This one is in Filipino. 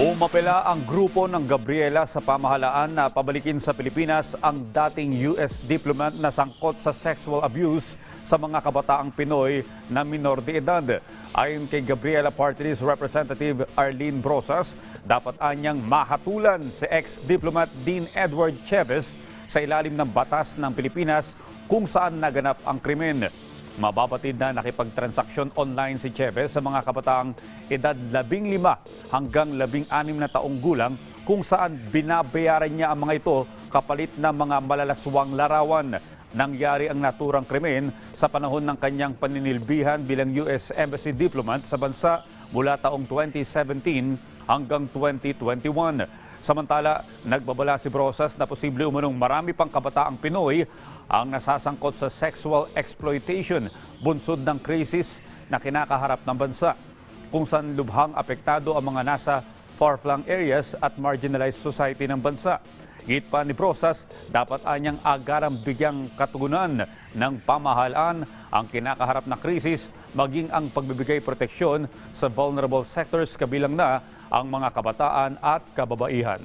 Umapela ang grupo ng Gabriela sa pamahalaan na pabalikin sa Pilipinas ang dating US diplomat na sangkot sa sexual abuse sa mga kabataang Pinoy na minor de edad. Ayon kay Gabriela Party Representative Arlene Brosas, dapat anyang mahatulan si ex-diplomat Dean Edward Chavez sa ilalim ng batas ng Pilipinas kung saan naganap ang krimen. Mababatid na nakipagtransaksyon online si Chavez sa mga kabataang edad 15 hanggang 16 na taong gulang kung saan binabayaran niya ang mga ito kapalit ng mga malalaswang larawan. Nangyari ang naturang krimen sa panahon ng kanyang paninilbihan bilang US Embassy Diplomat sa bansa mula taong 2017 hanggang 2021. Samantala, nagbabala si Brosas na posible umunong marami pang kabataang Pinoy ang nasasangkot sa sexual exploitation bunsod ng krisis na kinakaharap ng bansa kung saan lubhang apektado ang mga nasa far-flung areas at marginalized society ng bansa. Git pa ni Brosas, dapat anyang agarang bigyang katugunan ng pamahalaan ang kinakaharap na krisis maging ang pagbibigay proteksyon sa vulnerable sectors kabilang na ang mga kabataan at kababaihan.